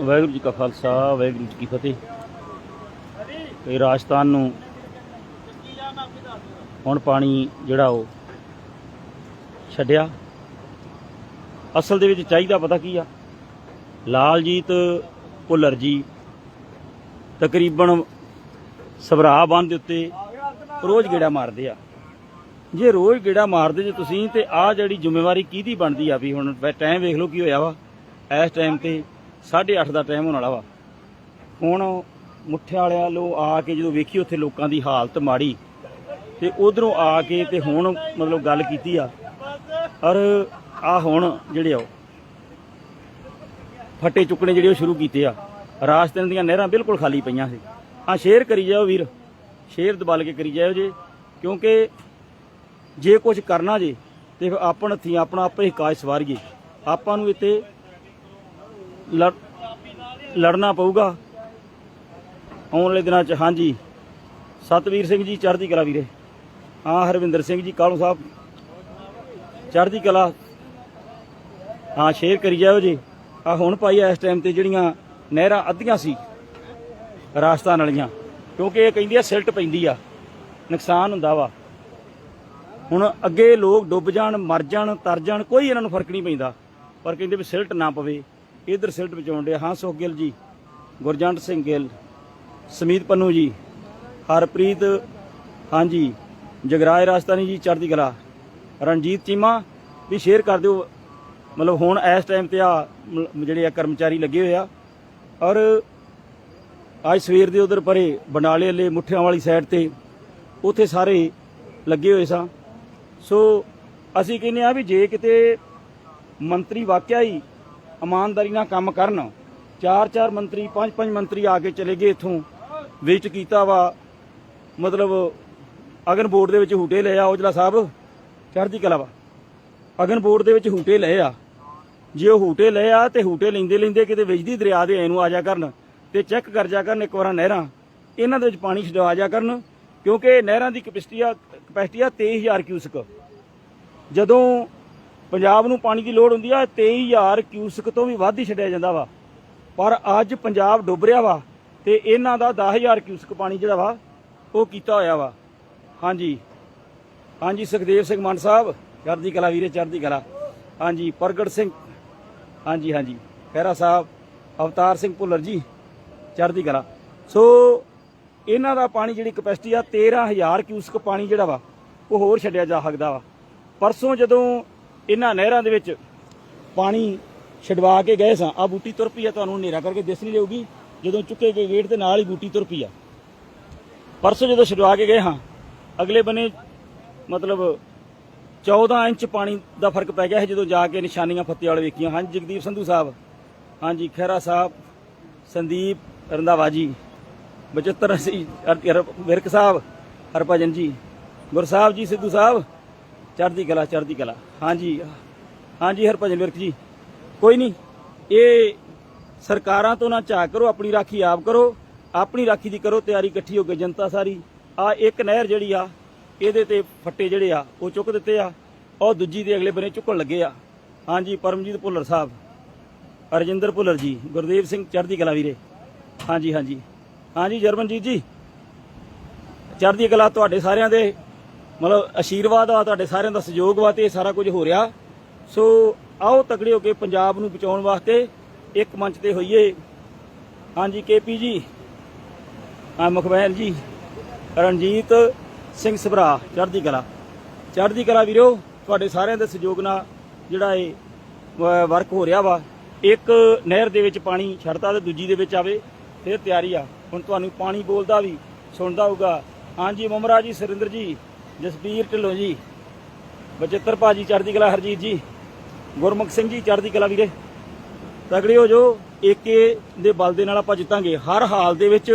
ਵਾਹਿਗੁਰੂ ਜੀ ਕਾ ਖਾਲਸਾ, ਵਾਹਿਗੁਰੂ ਜੀ ਕੀ ਫਤਿਹ। ਇਹ ਰਾਜਸਥਾਨ ਨੂੰ ਹੁਣ ਪਾਣੀ ਜਿਹੜਾ ਉਹ ਛੱਡਿਆ। ਅਸਲ ਦੇ ਵਿੱਚ ਚਾਹੀਦਾ ਪਤਾ ਕੀ ਆ? ਲਾਲਜੀਤ ਭੁੱਲਰ ਜੀ ਤਕਰੀਬਨ ਸਵਰਾ ਬੰਦ ਦੇ ਉੱਤੇ ਰੋਜ਼ ਗੇੜਾ ਮਾਰਦੇ ਆ। ਜੇ ਰੋਜ਼ ਗੇੜਾ ਮਾਰਦੇ ਜੇ ਤੁਸੀਂ ਤੇ ਆ ਜਿਹੜੀ ਜ਼ਿੰਮੇਵਾਰੀ ਕਿਹਦੀ ਬਣਦੀ ਆ ਵੀ ਹੁਣ ਟਾਈਮ ਵੇਖ ਲਓ ਕੀ ਹੋਇਆ ਵਾ। ਇਸ ਟਾਈਮ ਤੇ 8:30 ਦਾ ਟਾਈਮ ਹੋਣ ਵਾਲਾ ਵਾ। ਹੁਣ ਮੁੱਠਿਆਂ ਵਾਲਿਆਂ ਲੋ ਆ ਕੇ ਜਦੋਂ ਵੇਖੀ ਉੱਥੇ ਲੋਕਾਂ ਦੀ ਹਾਲਤ ਮਾੜੀ, ਤੇ ਉਧਰੋਂ ਆ ਕੇ ਤੇ ਹੁਣ ਮਤਲਬ ਗੱਲ ਕੀਤੀ ਆ। ਔਰ ਆ ਹੁਣ ਜਿਹੜੇ ਆ ਫੱਟੇ ਚੁੱਕਣੇ ਜਿਹੜੇ ਉਹ ਸ਼ੁਰੂ ਕੀਤੇ ਆ। ਰਾਜਸਥਾਨ ਦੀਆਂ ਨਹਿਰਾਂ ਬਿਲਕੁਲ ਖਾਲੀ ਪਈਆਂ ਸੀ। ਆ ਸ਼ੇਅਰ ਕਰੀ ਜਾਓ ਵੀਰ। ਸ਼ੇਅਰ ਦਬਾਲ ਕੇ ਕਰੀ ਜਾਓ ਜੇ। ਕਿਉਂਕਿ ਜੇ ਕੁਝ ਕਰਨਾ ਜੇ, ਤੇ ਫਿਰ ਆਪਣ ਹੱਥੀਂ ਆਪਣਾ ਆਪੇ ਹੀ ਕਾਜ ਸਵਾਰੀਏ। ਆਪਾਂ ਨੂੰ ਇੱਥੇ ਲੜ- ਲੜਨਾ ਪਊਗਾ। ਆਉਣ ਵਾਲੇ ਦਿਨਾਂ 'ਚ ਹਾਂਜੀ। ਸਤਵੀਰ ਸਿੰਘ ਜੀ, ਚੜ੍ਹਦੀ ਕਲਾ ਵੀਰੇ। ਹਾਂ ਹਰਵਿੰਦਰ ਸਿੰਘ ਜੀ, ਕਾਲੂ ਸਾਹਿਬ। ਚੜ੍ਹਦੀ ਕਲਾ। ਹਾਂ, ਸ਼ੇਅਰ ਕਰੀ ਜਾਓ ਜੀ। ਆ ਹੁਣ ਭਾਈ, ਇਸ ਟਾਈਮ ਤੇ ਜਿਹੜੀਆਂ ਨਹਿਰਾਂ ਅੱਧੀਆਂ ਸੀ ਰਾਜਸਥਾਨ ਵਾਲੀਆਂ, ਕਿਉਂਕਿ ਇਹ ਕਹਿੰਦੀ ਆ ਸਿਲਟ ਪੈਂਦੀ ਆ, ਨੁਕਸਾਨ ਹੁੰਦਾ ਵਾ। ਹੁਣ ਅੱਗੇ ਲੋਕ ਡੁੱਬ ਜਾਣ, ਮਰ ਜਾਣ, ਤਰ ਜਾਣ, ਕੋਈ ਇਹਨਾਂ ਨੂੰ ਫ਼ਰਕ ਨਹੀਂ ਪੈਂਦਾ। ਪਰ ਕਹਿੰਦੇ ਵੀ ਸਿਲਟ ਨਾ ਪਵੇ। ਇਧਰ ਸਿਲਟ ਬਚਾਉਣ ਦੇ ਹਾਂ ਸੁਖ ਗਿੱਲ ਜੀ, ਗੁਰਜੰਟ ਸਿੰਘ ਗਿੱਲ, ਸਮੀਤ ਪੰਨੂ ਜੀ, ਹਰਪ੍ਰੀਤ ਹਾਂਜੀ ਜਗਰਾਜ ਰਾਜਸਥਾਨੀ ਜੀ, ਚੜ੍ਹਦੀ ਕਲਾ, ਰਣਜੀਤ ਚੀਮਾ, ਵੀ ਸ਼ੇਅਰ ਕਰ ਦਿਓ। ਮਤਲਬ ਹੁਣ ਇਸ ਟਾਈਮ ਤੇ ਆ ਜਿਹੜੇ ਆ ਕਰਮਚਾਰੀ ਲੱਗੇ ਹੋਏ ਆ। ਔਰ ਅੱਜ ਸਵੇਰ ਦੇ ਉਧਰ ਪਰੇ ਬੰਡਾਲੇ ਵਾਲੇ ਮੁੱਠਿਆਂ ਵਾਲੀ ਸਾਈਡ ਤੇ ਉੱਥੇ ਸਾਰੇ ਲੱਗੇ ਹੋਏ ਸਾਂ। ਸੋ ਅਸੀਂ ਕਹਿੰਦੇ ਆ ਵੀ ਜੇ ਕਿਤੇ ਮੰਤਰੀ ਵਾਕਿਆ ਹੀ ਇਮਾਨਦਾਰੀ ਨਾਲ ਕੰਮ ਕਰਨ, ਚਾਰ ਚਾਰ ਮੰਤਰੀ, ਪੰਜ ਪੰਜ ਮੰਤਰੀ ਆ ਕੇ ਚਲੇ ਗਏ ਇਥੋਂ ਵਿਜ਼ਿਟ ਕੀਤਾ ਵਾ ਮਤਲਬ ਅਗਨ ਬੋਰਡ ਦੇ ਵਿੱਚ ਹੂਟੇ ਲਏ ਆ, ਔਜਲਾ ਸਾਹਿਬ, ਚੜ੍ਹਦੀ ਕਲਾ ਵਾ। ਅਗਨ ਬੋਰਡ ਦੇ ਵਿੱਚ ਹੂਟੇ ਲਏ ਆ। ਜੇ ਉਹ ਹੂਟੇ ਲਏ ਆ ਤੇ ਹੂਟੇ ਲੈਂਦੇ ਲੈਂਦੇ ਕਿਤੇ ਵਿਜਦੀ ਦਰਿਆ ਦੇ ਐ ਨੂੰ ਆ ਜਾ ਕਰਨ ਤੇ ਚੈੱਕ ਕਰ ਜਾ ਕਰਨ ਇੱਕ ਵਾਰ ਨਹਿਰਾਂ। ਇਹਨਾਂ ਦੇ ਵਿੱਚ ਪਾਣੀ ਛਡਵਾ ਜਾ ਕਰਨ, ਕਿਉਂਕਿ ਨਹਿਰਾਂ ਦੀ ਕਪੈਸਿਟੀ ਆ ਕਪੈਸਿਟੀ ਆ 23000 ਕਿਊਸਕ। ਜਦੋਂ ਪੰਜਾਬ ਨੂੰ ਪਾਣੀ ਦੀ ਲੋੜ ਹੁੰਦੀ ਆ 23000 ਕਿਊਸਕ ਤੋਂ ਵੀ ਵੱਧ ਹੀ ਛੱਡਿਆ ਜਾਂਦਾ ਵਾ। ਪਰ ਅੱਜ ਪੰਜਾਬ ਡੁੱਬ ਰਿਹਾ ਵਾ ਤੇ ਇਹਨਾਂ ਦਾ 10000 ਕਿਊਸਕ ਪਾਣੀ ਜਿਹੜਾ ਵਾ, ਉਹ ਕੀਤਾ ਹੋਇਆ ਵਾ। ਹਾਂਜੀ। ਹਾਂਜੀ, ਸੁਖਦੇਵ ਸਿੰਘ ਮੰਨ ਸਾਹਿਬ, ਚੜ੍ਹਦੀ ਕਲਾ ਵੀਰੇ, ਚੜ੍ਹਦੀ ਕਲਾ। ਹਾਂਜੀ, ਪ੍ਰਗਟ ਸਿੰਘ ਹਾਂਜੀ ਹਾਂਜੀ। ਖਹਿਰਾ ਸਾਹਿਬ, ਅਵਤਾਰ ਸਿੰਘ ਭੁੱਲਰ ਜੀ। ਚੜ੍ਹਦੀ ਕਲਾ। ਸੋ, ਇਹਨਾਂ ਦਾ ਪਾਣੀ ਜਿਹੜੀ ਕਪੈਸਿਟੀ ਆ 13000 ਕਿਊਸਕ ਪਾਣੀ ਜਿਹੜਾ ਵਾ, ਉਹ ਹੋਰ ਛੱਡਿਆ ਜਾ ਸਕਦਾ ਵਾ। ਪਰਸੋਂ ਜਦੋਂ ਇਹਨਾਂ ਨਹਿਰਾਂ ਦੇ ਵਿੱਚ ਪਾਣੀ ਛਡਵਾ ਕੇ ਗਏ ਸਾਂ ਆ ਬੂਟੀ ਤੁਰ ਪਈ ਆ, ਤੁਹਾਨੂੰ ਹਨੇਰਾ ਕਰਕੇ ਦਿਸ ਨਹੀਂ ਰਹੂਗੀ, ਜਦੋਂ ਚੁੱਕੇ ਗਏ ਗੇਟ ਦੇ ਨਾਲ ਹੀ ਬੂਟੀ ਤੁਰ ਪਈ ਆ। ਪਰਸੋਂ ਜਦੋਂ ਛਡਵਾ ਕੇ ਗਏ ਹਾਂ, ਅਗਲੇ ਬੰਨੇ ਮਤਲਬ 14 ਇੰਚ ਪਾਣੀ ਦਾ ਫ਼ਰਕ ਪੈ ਗਿਆ ਹੈ ਜਦੋਂ ਜਾ ਕੇ ਨਿਸ਼ਾਨੀਆਂ ਫੱਤੇ ਵਾਲੇ ਵੇਖੀਆਂ। ਹਾਂਜੀ, ਜਗਦੀਪ ਸੰਧੂ ਸਾਹਿਬ, ਹਾਂਜੀ, ਖਹਿਰਾ ਸਾਹਿਬ, ਸੰਦੀਪ ਰੰਧਾਵਾ ਜੀ, ਬਚਿੱਤਰ ਸਿੰਘ ਵਿਰਕ ਸਾਹਿਬ, ਹਰਭਜਨ ਜੀ ਗੁਰਸਾਹਿਬ ਜੀ, ਸਿੱਧੂ ਸਾਹਿਬ, ਚੜ੍ਹਦੀ ਕਲਾ ਚੜ੍ਹਦੀ ਕਲਾ। ਹਾਂਜੀ ਹਾਂਜੀ, ਹਰਭਜਨ ਵਿਰਕ ਜੀ। ਕੋਈ ਨਹੀਂ, ਇਹ ਸਰਕਾਰਾਂ ਤੋਂ ਨਾ ਝਾਕ ਕਰੋ, ਆਪਣੀ ਰਾਖੀ ਆਪ ਕਰੋ, ਆਪਣੀ ਰਾਖੀ ਦੀ ਕਰੋ, ਤਿਆਰੀ ਇਕੱਠੀ ਹੋ ਕੇ ਜਨਤਾ ਸਾਰੀ। ਆ ਇੱਕ ਨਹਿਰ ਜਿਹੜੀ ਆ, ਇਹਦੇ ਤੇ ਫੱਟੇ ਜਿਹੜੇ ਆ, ਉਹ ਚੁੱਕ ਦਿੱਤੇ ਆ ਉਹ ਦੂਜੀ ਦੇ ਅਗਲੇ ਬੰਨੇ ਚੁੱਕਣ ਲੱਗੇ ਆ। ਹਾਂਜੀ, ਪਰਮਜੀਤ ਭੁੱਲਰ ਸਾਹਿਬ ਅਰਜਿੰਦਰ ਭੁੱਲਰ ਜੀ, ਗੁਰਦੇਵ ਸਿੰਘ, ਚੜ੍ਹਦੀ ਕਲਾ ਵੀਰੇ। ਹਾਂਜੀ ਹਾਂਜੀ। ਹਾਂਜੀ, ਜਰਮਨਜੀਤ ਜੀ। ਚੜ੍ਹਦੀ ਕਲਾ ਤੁਹਾਡੇ ਸਾਰਿਆਂ ਦੇ, ਮਤਲਬ ਆਸ਼ੀਰਵਾਦ ਆ, ਤੁਹਾਡੇ ਸਾਰਿਆਂ ਦਾ ਸਹਿਯੋਗ ਵਾ ਤੇ ਇਹ ਸਾਰਾ ਕੁਝ ਹੋ ਰਿਹਾ। ਸੋ ਆਓ ਤਕੜੇ ਹੋ ਕੇ ਪੰਜਾਬ ਨੂੰ ਬਚਾਉਣ ਵਾਸਤੇ ਇੱਕ ਮੰਚ ਤੇ ਹੋਈਏ। ਹਾਂਜੀ ਕੇਪੀ ਜੀ। ਆ ਮੁਖਬੈਲ ਜੀ। ਰਣਜੀਤ ਸਿੰਘ ਸਭਰਾ, ਚੜ੍ਹਦੀ ਕਲਾ। ਚੜ੍ਹਦੀ ਕਲਾ ਵੀਰੋ, ਤੁਹਾਡੇ ਸਾਰਿਆਂ ਦੇ ਸਹਿਯੋਗ ਨਾਲ ਜਿਹੜਾ ਇਹ ਵਰਕ ਹੋ ਰਿਹਾ ਵਾ। ਇੱਕ ਨਹਿਰ ਦੇ ਵਿੱਚ ਪਾਣੀ ਛੱਡਤਾ ਤੇ ਦੂਜੀ ਦੇ ਵਿੱਚ ਆਵੇ। ਫਿਰ ਤਿਆਰੀ ਆ। ਹੁਣ ਤੁਹਾਨੂੰ ਪਾਣੀ ਬੋਲਦਾ ਵੀ, ਸੁਣਦਾ ਹੋਊਗਾ। ਹਾਂਜੀ, ਮਮਰਾ ਜੀ, ਸੁਰਿੰਦਰ ਜੀ, ਜਸਬੀਰ ਢਿੱਲੋਂ ਜੀ ਬਚਿੱਤਰ ਭਾਜੀ, ਚੜ੍ਹਦੀ ਕਲਾ ਹਰਜੀਤ ਜੀ, ਗੁਰਮੁਖ ਸਿੰਘ ਜੀ, ਚੜ੍ਹਦੀ ਕਲਾ ਵੀਰੇ। ਤਗੜੇ ਹੋ ਜੋ ਏਕੇ ਦੇ ਬਲ ਦੇ ਨਾਲ ਆਪਾਂ ਜਿੱਤਾਂਗੇ। ਹਰ ਹਾਲ ਦੇ ਵਿੱਚ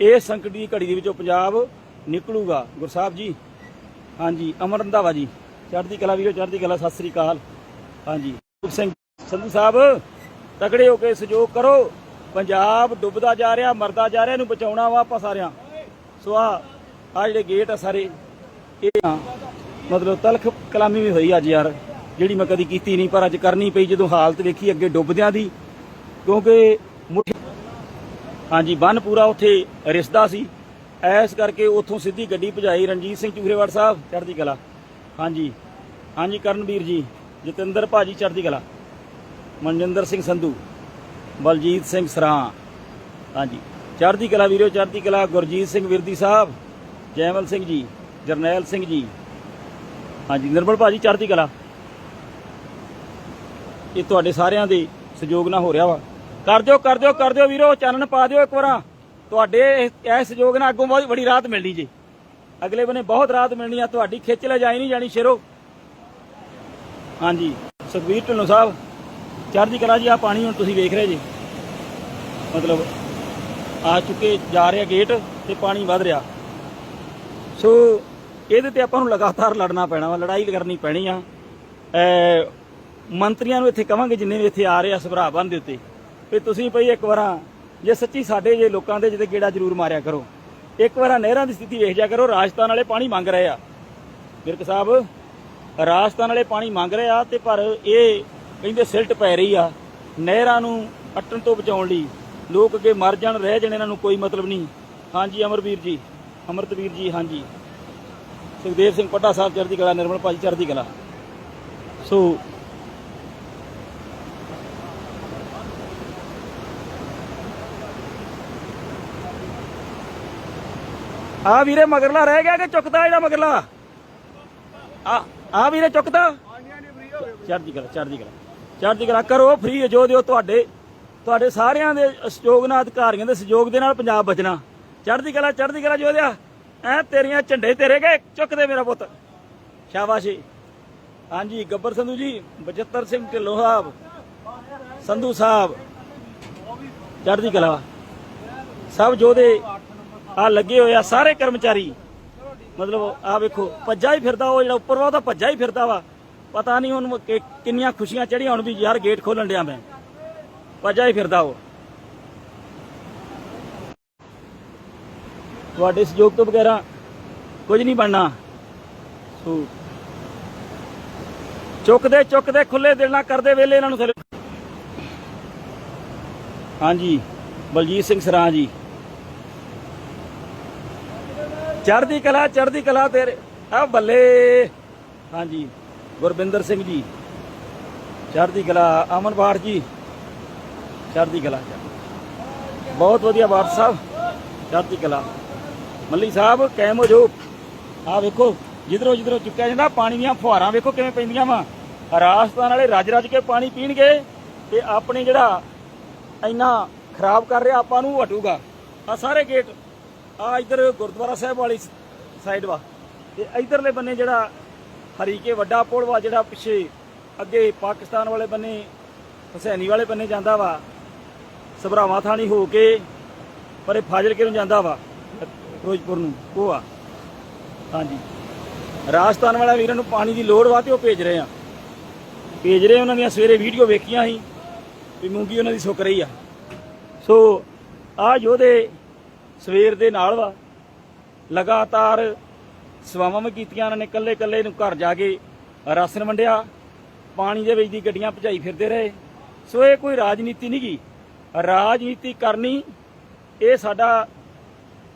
ਇਹ ਸੰਕਟ ਦੀ ਘੜੀ ਦੇ ਵਿੱਚੋਂ ਪੰਜਾਬ ਨਿਕਲੂਗਾ। ਗੁਰਸਾਹਿਬ ਜੀ, ਹਾਂਜੀ, ਅਮਰ ਰੰਧਾਵਾ ਜੀ, ਚੜ੍ਹਦੀ ਕਲਾ ਵੀਰੋ, ਚੜ੍ਹਦੀ ਕਲਾ, ਸਤਿ ਸ੍ਰੀ ਅਕਾਲ। ਹਾਂਜੀ ਸਿੰਘ, ਸੰਧੂ ਸਾਹਿਬ, ਤਗੜੇ ਹੋ ਕੇ ਸਹਿਯੋਗ ਕਰੋ। ਪੰਜਾਬ ਡੁੱਬਦਾ ਜਾ ਰਿਹਾ, ਮਰਦਾ ਜਾ ਰਿਹਾ, ਇਹਨੂੰ ਬਚਾਉਣਾ ਵਾ ਆਪਾਂ ਸਾਰਿਆਂ। ਸੋ ਆ ਆ ਜਿਹੜੇ ਗੇਟ ਆ ਸਾਰੇ, ਇਹ ਮਤਲਬ ਤਲਖ ਕਲਾਮੀ ਵੀ ਹੋਈ ਅੱਜ ਯਾਰ, ਜਿਹੜੀ ਮੈਂ ਕਦੀ ਕੀਤੀ ਨਹੀਂ, ਪਰ ਅੱਜ ਕਰਨੀ ਪਈ ਜਦੋਂ ਹਾਲਤ ਵੇਖੀ ਅੱਗੇ ਡੁੱਬਦਿਆਂ ਦੀ, ਕਿਉਂਕਿ ਮੁੱਠ ਹਾਂਜੀ, ਬੰਨ ਪੂਰਾ ਉੱਥੇ ਰਿਸਦਾ ਸੀ। ਐਸ ਕਰਕੇ ਉੱਥੋਂ ਸਿੱਧੀ ਗੱਡੀ ਭਜਾਈ ਰਣਜੀਤ ਸਿੰਘ ਚੂਰੇਵਾੜ ਸਾਹਿਬ, ਚੜ੍ਹਦੀ ਕਲਾ। ਹਾਂਜੀ ਹਾਂਜੀ ਕਰਨਵੀਰ ਜੀ, ਜਤਿੰਦਰ ਭਾਜੀ, ਚੜ੍ਹਦੀ ਕਲਾ। ਮਨਜਿੰਦਰ ਸਿੰਘ ਸੰਧੂ। ਬਲਜੀਤ ਸਿੰਘ ਸਰਾਂ। ਹਾਂਜੀ। ਚੜ੍ਹਦੀ ਕਲਾ ਵੀਰੋ, ਚੜ੍ਹਦੀ ਕਲਾ। ਗੁਰਜੀਤ ਸਿੰਘ ਵਿਰਦੀ ਸਾਹਿਬ, ਜੈਮਲ ਸਿੰਘ ਜੀ, ਜਰਨੈਲ ਸਿੰਘ ਜੀ। ਹਾਂਜੀ, ਨਿਰਮਲ ਭਾਜੀ, ਚੜ੍ਹਦੀ ਕਲਾ। ਇਹ ਤੁਹਾਡੇ ਸਾਰਿਆਂ ਦੇ ਸਹਿਯੋਗ ਨਾਲ ਹੋ ਰਿਹਾ ਵਾ। ਕਰ ਦਿਓ ਕਰ ਦਿਓ ਕਰ ਦਿਓ ਵੀਰੋ, ਚਾਨਣ ਪਾ ਦਿਓ ਇੱਕ ਵਾਰਾਂ। ਤੁਹਾਡੇ ਇਹ ਇਹ ਸਹਿਯੋਗ ਨਾਲ ਅੱਗੋਂ ਬਹੁਤ ਬੜੀ ਰਾਤ ਮਿਲਣੀ ਜੀ। ਅਗਲੇ ਬੰਨੇ ਬਹੁਤ ਰਾਤ ਮਿਲਣੀ ਆ। ਤੁਹਾਡੀ ਖਿੱਚ ਲੈ ਜਾਈ ਨਹੀਂ ਜਾਣੀ ਸ਼ੇਰੋ। ਹਾਂਜੀ। ਸੁਖਵੀਰ ਢਿੱਲੋਂ ਸਾਹਿਬ ਚੜ੍ਹਦੀ ਕਲਾ ਜੀ ਆ ਪਾਣੀ ਹੁਣ ਤੁਸੀਂ ਵੇਖ ਰਹੇ ਜੀ। ਮਤਲਬ ਆ ਚੁੱਕੇ ਜਾ ਰਿਹਾ ਗੇਟ ਤੇ ਪਾਣੀ ਵੱਧ ਰਿਹਾ। ਸੋ ਇਹਦੇ ਤੇ ਆਪਾਂ ਨੂੰ ਲਗਾਤਾਰ ਲੜਨਾ ਪੈਣਾ ਵਾ, ਲੜਾਈ ਕਰਨੀ ਪੈਣੀ ਆ। ਮੰਤਰੀਆਂ ਨੂੰ ਇੱਥੇ ਕਵਾਂਗੇ ਜਿੰਨੇ ਵੀ ਇੱਥੇ ਆ ਰਹੇ ਆ ਸਭਰਾ ਬੰਨ ਦੇ ਉੱਤੇ। ਵੀ ਤੁਸੀਂ ਭਈ ਇੱਕ ਵਾਰਾਂ, ਜੇ ਸੱਚੀ ਸਾਡੇ ਜੇ ਲੋਕਾਂ ਦੇ ਜਿਹਦੇ ਗੇੜਾ ਜ਼ਰੂਰ ਮਾਰਿਆ ਕਰੋ। ਇੱਕ ਵਾਰਾਂ ਨਹਿਰਾਂ ਦੀ ਸਥਿਤੀ ਵੇਖ ਜਾ ਕਰੋ, ਰਾਜਸਥਾਨ ਵਾਲੇ ਪਾਣੀ ਮੰਗ ਰਹੇ ਆ। ਵਿਰਕ ਸਾਹਿਬ, ਰਾਜਸਥਾਨ ਵਾਲੇ ਪਾਣੀ ਮੰਗ ਰਹੇ ਆ ਤੇ ਪਰ ਇਹ ਕਹਿੰਦੇ ਸਿਲਟ ਪੈ ਰਹੀ ਆ। ਨਹਿਰਾਂ ਨੂੰ ਅਟਣ ਤੋਂ ਬਚਾਉਣ ਲਈ ਲੋਕ ਅੱਗੇ ਮਰ ਜਾਣ ਰਹਿ ਜਾਣ ਇਹਨਾਂ ਨੂੰ ਕੋਈ ਮਤਲਬ ਨਹੀਂ। ਹਾਂਜੀ ਅਮਰਵੀਰ ਜੀ। ਅਮਰਤਵੀਰ ਜੀ ਹਾਂਜੀ। ਸੁਖਦੇਵ ਸਿੰਘ ਪੱਟਾ ਸਾਹਿਬ ਚੜ੍ਹਦੀ ਕਲਾ ਨਿਰਮਲ ਭਾਜੀ ਚੜ੍ਹਦੀ ਕਲਾ। ਸੋ ਆ ਵੀਰੇ ਮਗਰਲਾ ਰਹਿ ਗਿਆ ਕਿ ਚੁੱਕਦਾ ਜਿਹੜਾ ਮਗਰਲਾ? ਆ ਆ ਵੀਰੇ ਚੁੱਕਦਾ? ਚੜ੍ਹਦੀ ਕਲਾ ਚੜ੍ਹਦੀ ਕਲਾ। ਚੜ੍ਹਦੀ ਕਲਾ ਕਰੋ ਫ੍ਰੀ ਜੋ ਦਿਓ ਤੁਹਾਡੇ ਤੁਹਾਡੇ ਸਾਰਿਆਂ ਦੇ ਸਹਿਯੋਗ ਨਾਲ, ਅਧਿਕਾਰੀਆਂ ਦੇ ਸਹਿਯੋਗ ਦੇ ਨਾਲ ਪੰਜਾਬ ਬਚਣਾ। ਚੜ੍ਹਦੀ ਕਲਾ ਚੜ੍ਹਦੀ ਕਲਾ ਜੋ ਦਿਆ ਐ ਤੇਰੀਆਂ ਝੰਡੇ ਤੇਰੇ ਗਏ ਚੁੱਕਦੇ ਮੇਰਾ ਪੁੱਤ। ਸ਼ਾਬਾਸ਼ੀ। ਹਾਂਜੀ, ਗੱਬਰ ਸੰਧੂ ਜੀ ਬਚਿੱਤਰ ਸਿੰਘ ਢਿੱਲੋਂ ਸਾਹਿਬ, ਸੰਧੂ ਸਾਹਿਬ, ਚੜ੍ਹਦੀ ਕਲਾ। ਸਭ ਜੋਧੇ ਆ ਲੱਗੇ ਹੋਏ ਆ, ਸਾਰੇ ਕਰਮਚਾਰੀ। ਮਤਲਬ ਆ ਵੇਖੋ, ਭੱਜਾ ਹੀ ਫਿਰਦਾ ਉਹ ਜਿਹੜਾ ਉੱਪਰ ਵਾ, ਉਹ ਤਾਂ ਭੱਜਾ ਹੀ ਫਿਰਦਾ ਵਾ। ਪਤਾ ਨਹੀਂ ਹੁਣ ਕਿ- ਕਿੰਨੀਆਂ ਖੁਸ਼ੀਆਂ ਚੜੀਆਂ ਹੁਣ ਵੀ ਯਾਰ ਗੇਟ ਖੋਲਣ ਡਿਆ ਮੈਂ। ਭੱਜਾ ਹੀ ਫਿਰਦਾ ਉਹ। ਤੁਹਾਡੇ ਸਹਿਯੋਗ ਤੋਂ ਬਗੈਰਾ ਕੁਝ ਨਹੀਂ ਬਣਨਾ। ਸੋ ਚੁੱਕਦੇ ਚੁੱਕਦੇ ਖੁੱਲੇ ਦਿਲ ਨਾਲ ਕਰਦੇ ਵੇਲੇ ਇਹਨਾਂ ਨੂੰ ਥੱਲੇ ਹਾਂਜੀ, ਬਲਜੀਤ ਸਿੰਘ ਸਰਾਂ ਜੀ। ਚੜ੍ਹਦੀ ਕਲਾ ਚੜ੍ਹਦੀ ਕਲਾ ਤੇਰੇ। ਆ ਬੱਲੇ। ਹਾਂਜੀ। ਗੁਰਬਿੰਦਰ ਸਿੰਘ ਜੀ। ਚੜ੍ਹਦੀ ਕਲਾ, ਅਮਨ ਬਾੜ ਜੀ। ਚੜ੍ਹਦੀ ਕਲਾ ਬਹੁਤ ਵਧੀਆ ਬਾੜ ਸਾਹਿਬ, ਚੜ੍ਹਦੀ ਕਲਾ। ਮੱਲੀ ਸਾਹਿਬ, ਕਾਇਮ ਹੋ ਜੋ ਆ ਵੇਖੋ, ਜਿੱਧਰੋਂ ਜਿੱਧਰੋਂ ਚੁੱਕਿਆ ਜਾਂਦਾ, ਪਾਣੀ ਦੀਆਂ ਫੁਹਾਰਾਂ ਵੇਖੋ ਕਿਵੇਂ ਪੈਂਦੀਆਂ ਵਾ। ਰਾਜਸਥਾਨ ਵਾਲੇ ਰੱਜ ਰੱਜ ਕੇ ਪਾਣੀ ਪੀਣਗੇ ਤੇ ਆਪਣੇ ਜਿਹੜਾ ਇੰਨਾ ਖਰਾਬ ਕਰ ਰਿਹਾ ਆਪਾਂ ਨੂੰ ਹਟੂਗਾ। ਆ ਸਾਰੇ ਗੇਟ ਆ ਇਧਰ ਗੁਰਦੁਆਰਾ ਸਾਹਿਬ ਵਾਲੀ ਸਾਈਡ ਵਾ। ਤੇ ਇਧਰਲੇ ਬੰਨੇ ਜਿਹੜਾ ਹਰੀਕੇ ਵੱਡਾ ਪੁਲ ਵਾ ਜਿਹੜਾ ਪਿੱਛੇ ਅੱਗੇ ਪਾਕਿਸਤਾਨ ਵਾਲੇ ਬੰਨੇ, ਹਸੈਨੀ ਵਾਲੇ ਬੰਨੇ ਜਾਂਦਾ ਵਾ। ਸਭਰਾਵਾਂ ਥਾਣੀ ਹੋ ਕੇ, ਪਰੇ ਫਾਜ਼ਿਲਕੇ ਨੂੰ ਜਾਂਦਾ ਵਾ, ਫਿਰੋਜ਼ਪੁਰ ਨੂੰ। ਉਹ ਆ। ਹਾਂਜੀ। ਰਾਜਸਥਾਨ ਵਾਲਾ ਵੀਰਾਂ ਨੂੰ ਪਾਣੀ ਦੀ ਲੋੜ ਵਾ ਤੇ ਉਹ ਭੇਜ ਰਹੇ ਆ। ਭੇਜ ਰਹੇ ਉਹਨਾਂ ਦੀਆਂ ਸਵੇਰੇ ਵੀਡੀਓ ਵੇਖੀਆਂ ਸੀ ਵੀ ਮੂੰਗੀ ਉਹਨਾਂ ਦੀ ਸੁੱਕ ਰਹੀ ਆ। ਸੋ, ਆ ਯੋਧੇ ਸਵੇਰ ਦੇ ਨਾਲ ਵਾ, ਲਗਾਤਾਰ ਸੇਵਾਵਾਂ ਵੀ ਕੀਤੀਆਂ, ਉਹਨਾਂ ਨੇ ਕੱਲੇ ਕੱਲੇ ਨੂੰ ਘਰ ਜਾ ਕੇ ਰਾਸ਼ਨ ਵੰਡਿਆ, ਪਾਣੀ ਦੇ ਵਿੱਚ ਦੀ ਗੱਡੀਆਂ ਭਜਾਈ ਫਿਰਦੇ ਰਹੇ। ਸੋ ਇਹ ਕੋਈ ਰਾਜਨੀਤੀ ਨਹੀਂ ਗੀ ਰਾਜਨੀਤੀ ਕਰਨੀ, ਇਹ ਸਾਡਾ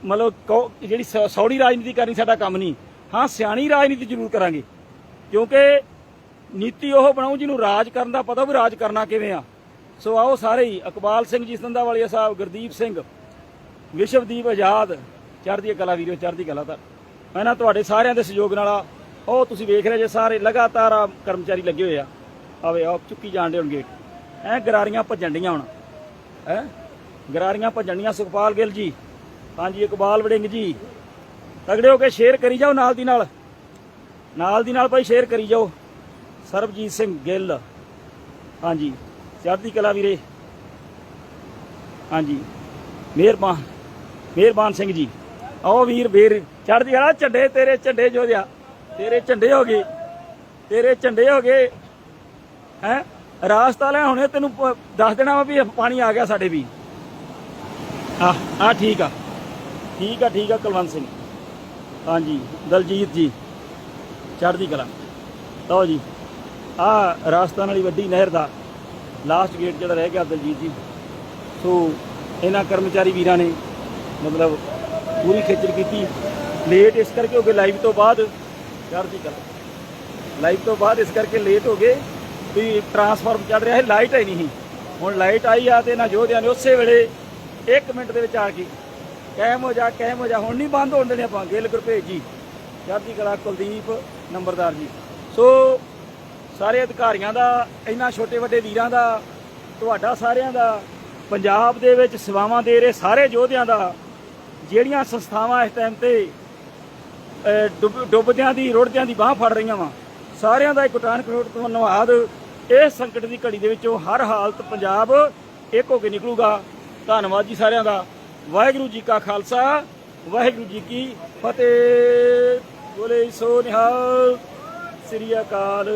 ਮਤਲਬ ਕਹੋ ਜਿਹੜੀ ਸੌੜੀ ਰਾਜਨੀਤੀ ਕਰਨੀ ਸਾਡਾ ਕੰਮ ਨਹੀਂ। ਹਾਂ, ਸਿਆਣੀ ਰਾਜਨੀਤੀ ਜ਼ਰੂਰ ਕਰਾਂਗੇ, ਕਿਉਂਕਿ ਨੀਤੀ ਉਹ ਬਣਾਉ ਜਿਹਨੂੰ ਰਾਜ ਕਰਨ ਦਾ ਪਤਾ ਵੀ ਰਾਜ ਕਰਨਾ ਕਿਵੇਂ ਆ। ਸੋ ਆਓ ਸਾਰੇ ਹੀ, ਇਕਬਾਲ ਸਿੰਘ ਜੀ, ਸੰਧਾਵਾਲੀਆ ਸਾਹਿਬ, ਗੁਰਦੀਪ ਸਿੰਘ, ਵਿਸ਼ਵਦੀਪ ਆਜ਼ਾਦ, ਚੜ੍ਹਦੀ ਕਲਾ ਵੀਰੋ, ਚੜ੍ਹਦੀ ਕਲਾ ਤਾਂ। ਮੈਂ ਨਾ? ਤੁਹਾਡੇ ਸਾਰਿਆਂ ਦੇ ਸਹਿਯੋਗ ਨਾਲ ਆ, ਉਹ ਤੁਸੀਂ ਵੇਖ ਰਹੇ ਜੇ ਸਾਰੇ ਲਗਾਤਾਰ ਆ ਕਰਮਚਾਰੀ ਲੱਗੇ ਹੋਏ ਆ। ਆਵੇ ਆ ਚੁੱਕੀ ਜਾਣ ਦੇ ਹੋਣਗੇ। ਗੇਟ ਐ ਗਰਾਰੀਆਂ ਭੱਜਣ ਡੀਆਂ ਹੁਣ। ਹੈ? ਗਰਾਰੀਆਂ ਭੱਜਣ ਡੀਆਂ ਸੁਖਪਾਲ ਗਿੱਲ ਜੀ। ਹਾਂਜੀ ਇਕਬਾਲ ਵੜਿੰਗ ਜੀ। ਤਗੜੇ ਹੋ ਕੇ ਸ਼ੇਅਰ ਕਰੀ ਜਾਓ ਨਾਲ ਦੀ ਨਾਲ। ਨਾਲ ਦੀ ਨਾਲ ਭਾਈ ਸ਼ੇਅਰ ਕਰੀ ਜਾਓ। ਸਰਬਜੀਤ ਸਿੰਘ ਗਿੱਲ। ਹਾਂਜੀ ਚੜ੍ਹਦੀ ਕਲਾ ਵੀਰੇ। ਹਾਂਜੀ ਮਿਹਰਬਾਨ ਮਿਹਰਬਾਨ ਸਿੰਘ ਜੀ। ਆਓ ਵੀਰ ਵੀਰ ਚੜ੍ਹਦੀ ਕਲਾ ਝੰਡੇ ਤੇਰੇ ਝੰਡੇ ਜੋਧਿਆ ਤੇਰੇ ਝੰਡੇ ਹੋ ਗਏ, ਤੇਰੇ ਝੰਡੇ ਹੋ ਗਏ। ਹੈ? ਰਾਸਤਾ ਲੈ, ਹੁਣੇ ਤੈਨੂੰ ਦੱਸ ਦੇਣਾ ਵਾ ਵੀ ਪਾਣੀ ਆ ਗਿਆ ਸਾਡੇ ਵੀ। ਆ ਆ ਠੀਕ ਆ। ਠੀਕ ਆ ਠੀਕ ਆ, ਕੁਲਵੰਤ ਸਿੰਘ। ਹਾਂਜੀ, ਦਲਜੀਤ ਜੀ, ਚੜ੍ਹਦੀ ਕਲਾ। ਲਓ ਜੀ, ਆ ਰਾਜਸਥਾਨ ਵਾਲੀ ਵੱਡੀ ਨਹਿਰ ਦਾ ਲਾਸਟ ਗੇਟ ਜਿਹੜਾ ਰਹਿ ਗਿਆ ਦਲਜੀਤ ਜੀ। ਸੋ, ਇਹਨਾਂ ਕਰਮਚਾਰੀ ਵੀਰਾਂ ਨੇ, ਮਤਲਬ ਪੂਰੀ ਖੇਚਲ ਕੀਤੀ। ਲੇਟ ਇਸ ਕਰਕੇ ਹੋ ਗਏ ਲਾਈਵ ਤੋਂ ਬਾਅਦ। ਚੜ੍ਹਦੀ ਕਲਾ ਲਾਈਵ ਤੋਂ ਬਾਅਦ ਇਸ ਕਰਕੇ ਲੇਟ ਹੋ ਗਏ ਵੀ ਟਰਾਂਸਫਾਰਮ ਚੱਲ ਰਿਹਾ ਹੈ ਲਾਈਟ ਹੈ ਨਹੀਂ। ਸੀ। ਹੁਣ ਲਾਈਟ ਆਈ ਆ ਤੇ ਇਹਨਾਂ ਯੋਧਿਆਂ ਨੇ ਉਸੇ ਵੇਲੇ 1 ਮਿੰਟ ਦੇ ਵਿੱਚ ਆ ਕੇ ਕਾਇਮ ਹੋ ਜਾ, ਕਾਇਮ ਹੋ ਜਾ। ਹੁਣ ਨਹੀਂ ਬੰਦ ਹੋਣ ਦੇਣੇ ਆਪਾਂ। ਗਿੱਲ ਗੁਰਭੇਜ ਜੀ ਚੜ੍ਹਦੀ ਕਲਾ ਕੁਲਦੀਪ ਨੰਬਰਦਾਰ ਜੀ। ਸੋ ਸਾਰੇ ਅਧਿਕਾਰੀਆਂ ਦਾ, ਇਹਨਾਂ ਛੋਟੇ ਵੱਡੇ ਵੀਰਾਂ ਦਾ, ਤੁਹਾਡਾ ਸਾਰਿਆਂ ਦਾ, ਪੰਜਾਬ ਦੇ ਵਿੱਚ ਸੇਵਾਵਾਂ ਦੇ ਰਹੇ ਸਾਰੇ ਯੋਧਿਆਂ ਦਾ ਜਿਹੜੀਆਂ ਸੰਸਥਾਵਾਂ ਇਸ ਟਾਈਮ ਤੇ, ਅਹ ਡੁੱਬਦਿਆਂ ਦੀ, ਰੁੜਦਿਆਂ ਦੀ ਬਾਹ ਫੜ ਰਹੀਆਂ ਵਾ। ਸਾਰਿਆਂ ਦਾ ਕੋਟਾਨ ਕਰੋੜ ਧੰਨਵਾਦ ਇਸ ਸੰਕਟ ਦੀ ਘੜੀ ਦੇ ਵਿੱਚੋਂ ਹਰ ਹਾਲਤ ਪੰਜਾਬ ਇੱਕ ਹੋ ਕੇ ਨਿਕਲੂਗਾ। ਧੰਨਵਾਦ ਜੀ ਸਾਰਿਆਂ ਦਾ। ਵਾਹਿਗੁਰੂ ਜੀ ਕਾ ਖਾਲਸਾ, ਵਾਹਿਗੁਰੂ ਜੀ ਕੀ ਫਤਿਹ। ਬੋਲੇ ਸੋ ਨਿਹਾਲ। ਸ੍ਰੀ ਅਕਾਲ।